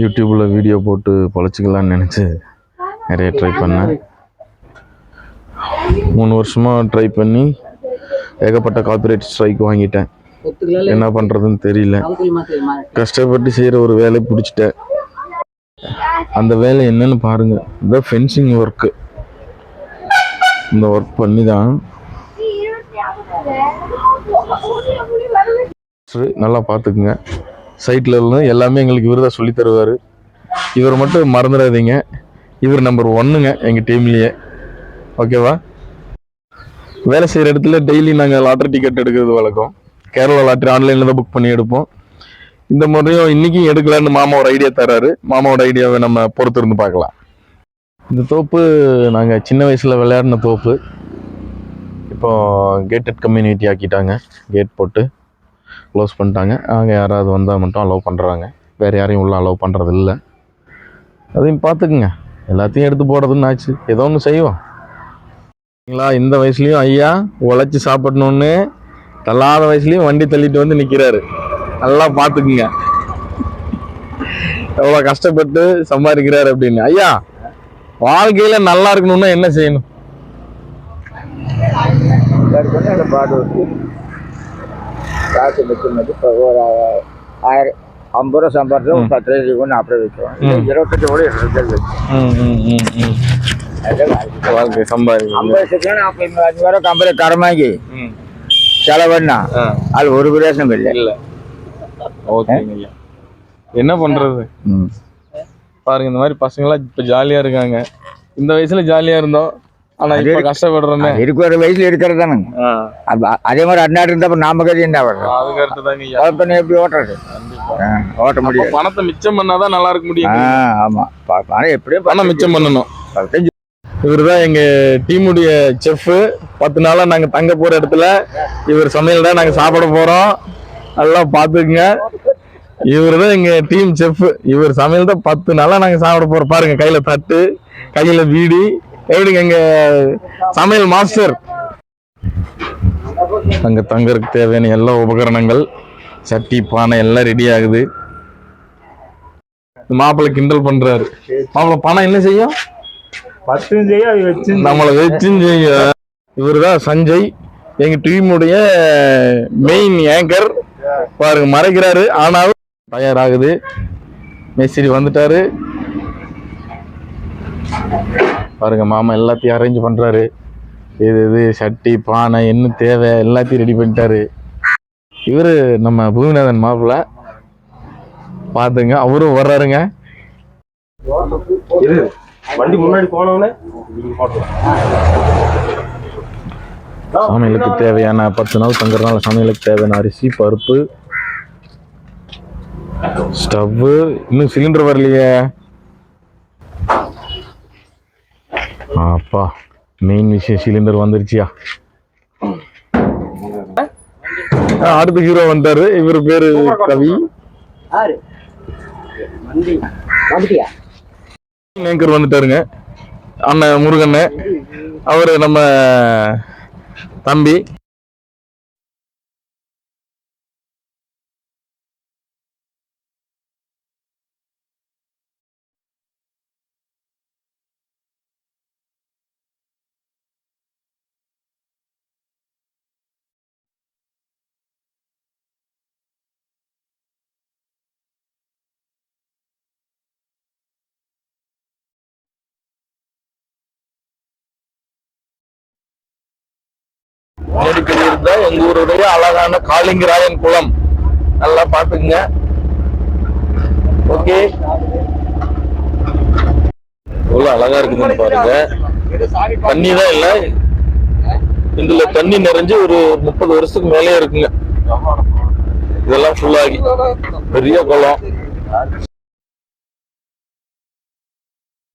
யூடியூப்பில் வீடியோ போட்டு பொழைச்சிக்கலான்னு நினச்சி நிறைய ட்ரை பண்ணேன். மூணு வருஷமாக ட்ரை பண்ணி ஏகப்பட்ட காப்பிரைட் ஸ்ட்ரைக் வாங்கிட்டேன். என்ன பண்ணுறதுன்னு தெரியல. கஷ்டப்பட்டு செய்கிற ஒரு வேலையை பிடிச்சிட்டேன். அந்த வேலை என்னன்னு பாருங்க. இந்த ஃபென்சிங் ஒர்க்கு இந்த ஒர்க் பண்ணி தான் நல்லா பார்த்துக்குங்க. சைட்டில் இருந்து எல்லாமே எங்களுக்கு இவர் தான் சொல்லி தருவார். இவர் மட்டும் மறந்துடாதீங்க. இவர் நம்பர் ஒன்றுங்க எங்கள் டீம்லேயே ஓகேவா வேலை செய்கிற இடத்துல டெய்லி நாங்கள் லாட்ரி டிக்கெட் எடுக்கிறது வழக்கம். கேரளா லாட்ரி ஆன்லைனில் தான் புக் பண்ணி எடுப்போம். இந்த முறையும் இன்றைக்கும் எடுக்கலான்னு மாமா ஒரு ஐடியா தராரு மாமாவோட ஐடியாவை நம்ம பொறுத்து இருந்து பார்க்கலாம். இந்த தோப்பு நாங்கள் சின்ன வயசில் விளையாடின தோப்பு. இப்போ கேட்டட் கம்யூனிட்டி ஆக்கிட்டாங்க. கேட் போட்டு. க்ளோஸ் பண்ணிட்டாங்க. அங்கே யாராவது வந்தால் மட்டும் அலோவ் பண்ணுறாங்க வேறு யாரையும் உள்ள அலோவ் பண்ணுறது இல்லை அதையும் பார்த்துக்குங்க. எல்லாத்தையும் எடுத்து போடுறதுன்னு ஆச்சு. ஏதோ ஒன்று செய்வோம். சரிங்களா? இந்த வயசுலேயும் ஐயா உழைச்சி சாப்பிடணுன்னு தள்ளாத வயசுலேயும் வண்டி தள்ளிட்டு வந்து நிற்கிறாரு நல்லா பார்த்துக்குங்க. எவ்வளோ கஷ்டப்பட்டு சம்பாதிக்கிறாரு அப்படின்னு. ஐயா வாழ்க்கையில் நல்லா இருக்கணும்னா என்ன செய்யணும் எல்லாருக்கும் அந்த பாடு வந்து காசு மிச்சம் இப்போ ஒரு ஆயிரம் ஐம்பது ரூபா சம்பாதிச்சா ஒரு பத்து ரூபாய்க்கு கொண்டு அப்படியே வைக்கிறோம். ம். இருபத்தெட்டு கூட இருபது வைக்கிறோம் ம் ம் ம் ம். அதான் வாழ்க்கை. சம்பாதிக்கணும் ஐம்பது செகண்ட் அப்போ இந்த அஞ்சு ரூபா கம்பெனி கடமாக்கி ம். செலவுன்னா ஆ. அது ஒரு பிரயோசனம் இல்லை. இல்ல. ஓகேங்க என்ன பண்றது? ம். பாருங்க இந்த மாதிரி பசங்களாம் இப்ப ஜாலியா இருக்காங்க. இந்த வயசுல ஜாலியா இருந்தோம். ஆனா இப்ப. கஷ்டப்படுறோமே. இருக்கிற வயசுல இருக்கிறது அப்ப அதே மாதிரி அந்நாட்டு இருந்தா நாம கதை என்ன எப்படி ஓட்டுறது? ஓட்ட முடியாது. பணத்தை மிச்சம் பண்ணாதான் நல்லா இருக்க முடியும். ஆமா. ப- பணம் எப்படியோ பணம் மிச்சம் பண்ணணும். பதினஞ்சு இவர்தான் எங்க டீமுடைய செஃப் பத்து நாளா நாங்க தங்க போற இடத்துல இவர் சமையல் தான் நாங்க சாப்பிட போறோம். நல்லா பாத்துக்குங்க இவர் தான் எங்க டீம் செஃப் இவர் சமையல் தான் பத்து நாளா நாங்க சாப்பிட போறோம். பாருங்க கையில தட்டு கையில பீடி எப்படிங்க எங்க சமையல் மாஸ்டர்? அங்க தங்கறதுக்கு தேவையான எல்லா உபகரணங்கள் சட்டி பானை எல்லாம் ரெடி ஆகுது. மாப்பிள்ளை கிண்டல் பண்றாரு. மாப்பிள்ளை பணம் என்ன செய்யும்? நம்மளை வச்சும் செய்ய இவர்தான் சஞ்சய். எங்க டீமுடைய மெயின் ஏங்கர் பாருங்க மறைக்கிறாரு. ஆனாலும் தயாராகுது. மேஸ்திரி வந்துட்டாரு. பாருங்க மாமா எல்லாத்தையும் அரேஞ்ச் பண்றாரு. இது இது சட்டி பானை என்ன தேவை எல்லாத்தையும் ரெடி பண்ணிட்டாரு. இவரு நம்ம பூமிநாதன் மாப்பிள்ள. பாத்துங்க அவரும் வர்றாருங்க. வண்டி முன்னாடி போனவனே சமையலுக்கு தேவையான பத்து நாள் தங்குறதுனால சமையலுக்கு தேவையான அரிசி பருப்பு ஸ்டவ்வு இன்னும் சிலிண்டர் வரலையே. அப்பா மெயின் விஷயம் சிலிண்டர் வந்துருச்சியா? அடுத்த ஹீரோ வந்துட்டாரு இவர் பேரு கவி. மேங்கர் வந்துட்டாருங்க. அண்ணன் முருகண்ண. அவரு நம்ம தம்பி. நெருக்கடி இருந்தா எங்க ஊருடைய அழகான காளிங்கராயன் குளம். நல்லா பாத்துக்குங்க ஓகே. எவ்வளவு அழகா இருக்குதுன்னு பாருங்க. தண்ணி தான் இல்ல. இதுல தண்ணி நிறைஞ்சு ஒரு முப்பது வருஷத்துக்கு மேலே இருக்குங்க. இதெல்லாம் ஃபுல்லாகி பெரிய குளம்.